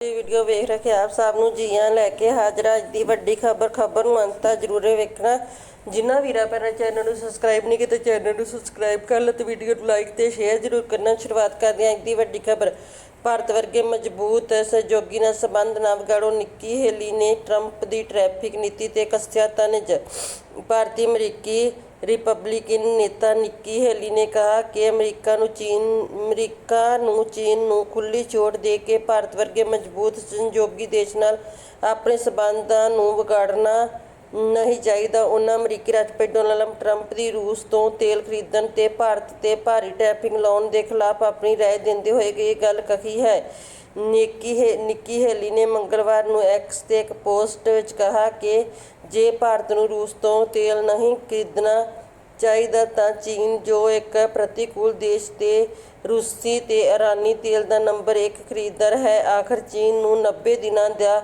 ਇਹ ਵੀਡੀਓ ਵੇਖ ਰਹੇ ਆਪ ਸਭ ਨੂੰ ਜੀਆਂ ਲੈ ਕੇ ਹਾਜ਼ਰ ਅੱਜ ਦੀ ਵੱਡੀ ਖਬਰ ਖਬਰ ਨੂੰ ਅੰਤ ਤੱਕ ਜ਼ਰੂਰ ਵੇਖਣਾ। ਜਿਨ੍ਹਾਂ ਵੀਰਾਂ ਭੈਣਾਂ ਚੈਨਲ ਨੂੰ ਸਬਸਕ੍ਰਾਈਬ ਨਹੀਂ ਕੀਤਾ ਚੈਨਲ ਨੂੰ ਸਬਸਕ੍ਰਾਈਬ ਕਰ ਲਓ ਤੇ ਵੀਡੀਓ ਨੂੰ ਲਾਈਕ ਤੇ ਸ਼ੇਅਰ ਜ਼ਰੂਰ ਕਰਨਾ। ਸ਼ੁਰੂਆਤ ਕਰਦੇ ਹਾਂ ਅੱਜ ਦੀ ਵੱਡੀ ਖਬਰ। ਭਾਰਤ ਵਰਗੇ ਮਜ਼ਬੂਤ ਸਹਿਯੋਗੀ ਨਾਲ ਸੰਬੰਧ ਨਾ ਵਿਗਾੜੋ। ਨਿੱਕੀ ਹੇਲੀ ਨੇ ਟਰੰਪ ਦੀ ਟ੍ਰੈਫਿਕ ਨੀਤੀ ਤੇ ਕੱਸਿਆ ਤਨਜ ਭਾਰਤੀ ਅਮਰੀਕੀ ਰਿਪਬਲਿਕਨ ਨੇਤਾ ਨਿੱਕੀ ਹੇਲੀ ਨੇ ਕਹਾ ਕਿ ਅਮਰੀਕਾ ਨੂੰ ਚੀਨ ਅਮਰੀਕਾ ਨੂੰ ਚੀਨ ਨੂੰ ਖੁੱਲੀ ਛੋਟ ਦੇ ਕੇ ਭਾਰਤ ਵਰਗੇ ਮਜ਼ਬੂਤ ਸਹਿਯੋਗੀ ਦੇਸ਼ ਨਾਲ ਆਪਣੇ ਸਬੰਧਾਂ ਨੂੰ ਵਿਗਾੜਨਾ ਨਹੀਂ ਚਾਹੀਦਾ ਉਹਨਾਂ ਅਮਰੀਕੀ ਰਾਸ਼ਟਰਪਤੀ ਡੋਨਾਲਡ ਟਰੰਪ ਦੀ ਰੂਸ ਤੋਂ ਤੇਲ ਖਰੀਦਣ ਤੇ ਭਾਰਤ ਤੇ ਭਾਰੀ ਟੈਰਿਫ ਲਾਉਣ ਦੇ ਖਿਲਾਫ ਆਪਣੀ رائے ਦਿੰਦੇ ਹੋਏ ਇਹ ਗੱਲ ਕਹੀ ਹੈ ਨਿੱਕੀ ਨਿੱਕੀ ਹੇਲੀ ਨੇ ਮੰਗਲਵਾਰ ਨੂੰ ਐਕਸ ਤੇ ਇੱਕ ਪੋਸਟ ਵਿੱਚ ਕਿਹਾ ਕਿ ਜੇ ਭਾਰਤ ਨੂੰ ਰੂਸ ਤੋਂ ਤੇਲ ਨਹੀਂ ਖਰੀਦਣਾ ਚਾਹੀਦਾ ਤਾਂ ਚੀਨ, ਜੋ ਇੱਕ ਪ੍ਰਤੀਕੂਲ ਦੇਸ਼ ਤੇ ਰੂਸੀ ਤੇ ਇਰਾਨੀ ਤੇਲ ਦਾ ਨੰਬਰ 1 ਖਰੀਦਦਾਰ ਹੈ, ਆਖਰ ਚੀਨ ਨੂੰ 90 ਦਿਨਾਂ ਦਾ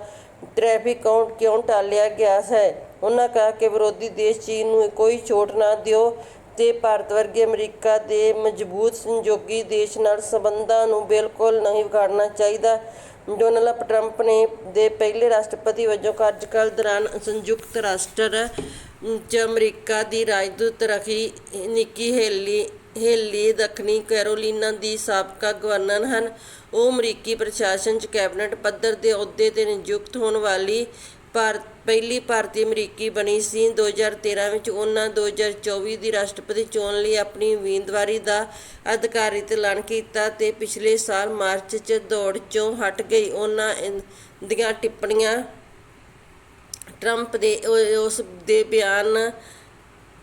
ਟ੍ਰੈਫਿਕ ਕਾਊਂਟ ਕਿਉਂ ਟਾਲਿਆ ਗਿਆ ਹੈ? ਉਹਨਾਂ ਕਹਾ ਕਿ ਵਿਰੋਧੀ ਦੇਸ਼ ਚੀਨ ਨੂੰ ਕੋਈ ਛੋਟ ਨਾ ਦਿਓ। ਤੇ ਭਾਰਤ ਵਰਗੇ ਅਮਰੀਕਾ ਦੇ ਮਜ਼ਬੂਤ ਸੰਯੋਗੀ ਦੇਸ਼ ਨਾਲ ਸੰਬੰਧਾਂ ਨੂੰ ਬਿਲਕੁਲ ਨਹੀਂ ਵਿਗਾੜਨਾ ਚਾਹੀਦਾ। ਡੋਨਲਡ ਟਰੰਪ ਨੇ ਦੇ ਪਹਿਲੇ ਰਾਸ਼ਟਰਪਤੀ ਵਜੋਂ ਕਾਰਜਕਾਲ ਦੌਰਾਨ ਸੰਯੁਕਤ ਰਾਸ਼ਟਰ ਚ ਅਮਰੀਕਾ ਦੀ ਰਾਜਦੂਤ ਰਖੀ, ਨਿੱਕੀ ਹੇਲੀ ਹੇਲੀ, ਦੱਖਣੀ ਕੈਰੋਲੀਨਾ ਦੀ ਸਾਬਕਾ ਗਵਰਨਰ ਹਨ। ਉਹ ਅਮਰੀਕੀ ਪ੍ਰਸ਼ਾਸਨ 'ਚ ਕੈਬਨਿਟ ਪੱਧਰ ਦੇ ਅਹੁਦੇ ਤੇ ਨਿਯੁਕਤ ਹੋਣ ਵਾਲੀ ਭਾਰਤ, ਪਹਿਲੀ ਭਾਰਤੀ ਅਮਰੀਕੀ ਬਣੀ ਸੀ। 2013 ਵਿੱਚ ਉਹਨਾਂ 2024 ਦੀ ਰਾਸ਼ਟਰਪਤੀ ਚੋਣ ਲਈ ਆਪਣੀ ਉਮੀਦਵਾਰੀ ਦਾ ਅਧਿਕਾਰਿਤ ਐਲਾਨ ਕੀਤਾ ਤੇ ਪਿਛਲੇ ਸਾਲ ਮਾਰਚ 'ਚ ਦੌੜ 'ਚੋਂ ਹਟ ਗਈ। ਉਹਨਾਂ ਦੀਆਂ ਟਿੱਪਣੀਆਂ ਟਰੰਪ ਦੇ ਉਸ ਦੇ ਬਿਆਨ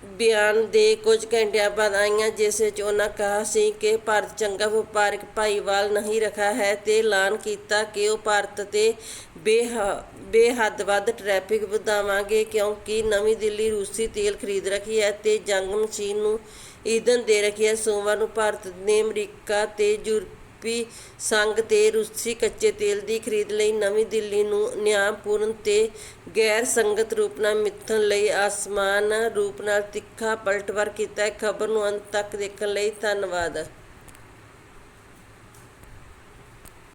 ਬਿਆਨ ਦੇ ਕੁਝ ਘੰਟਿਆਂ ਬਾਅਦ ਆਈਆਂ, ਜਿਸ ਵਿੱਚ ਉਹਨਾਂ ਕਿਹਾ ਸੀ ਕਿ ਭਾਰਤ ਚੰਗਾ ਵਪਾਰਕ ਭਾਈਵਾਲ ਨਹੀਂ ਰੱਖਾ ਹੈ ਤੇ ਐਲਾਨ ਕੀਤਾ ਕਿ ਉਹ ਭਾਰਤ ਤੇ ਬੇਹ- ਬੇਹੱਦ ਵੱਧ ਟ੍ਰੈਫਿਕ ਵਧਾਵਾਂਗੇ ਕਿਉਂਕਿ ਨਵੀਂ ਦਿੱਲੀ ਰੂਸੀ ਤੇਲ ਖਰੀਦ ਰੱਖੀ ਹੈ ਤੇ ਜੰਗ ਮਸ਼ੀਨ ਨੂੰ ਈਂਧਨ ਦੇ ਰੱਖੀ ਹੈ। ਸੋਮਵਾਰ ਨੂੰ ਭਾਰਤ ਨੇ ਅਮਰੀਕਾ ਤੇ ਯੂਰਪੀ ਸੰਘ ਤੇ ਰੂਸੀ ਕੱਚੇ ਤੇਲ ਦੀ ਖਰੀਦ ਲਈ ਨਵੀਂ ਦਿੱਲੀ ਨੂੰ ਨਿਆਂਪੂਰਨ ਤੇ ਗੈਰ ਸੰਗਤ ਰੂਪ ਨਾਲ ਮਿੱਥਣ ਲਈ ਆਸਮਾਨ ਰੂਪ ਨਾਲ ਤਿੱਖਾ ਪਲਟਵਾਰ ਕੀਤਾ ਹੈ। ਖਬਰ ਨੂੰ ਅੰਤ ਤੱਕ ਦੇਖਣ ਲਈ ਧੰਨਵਾਦ।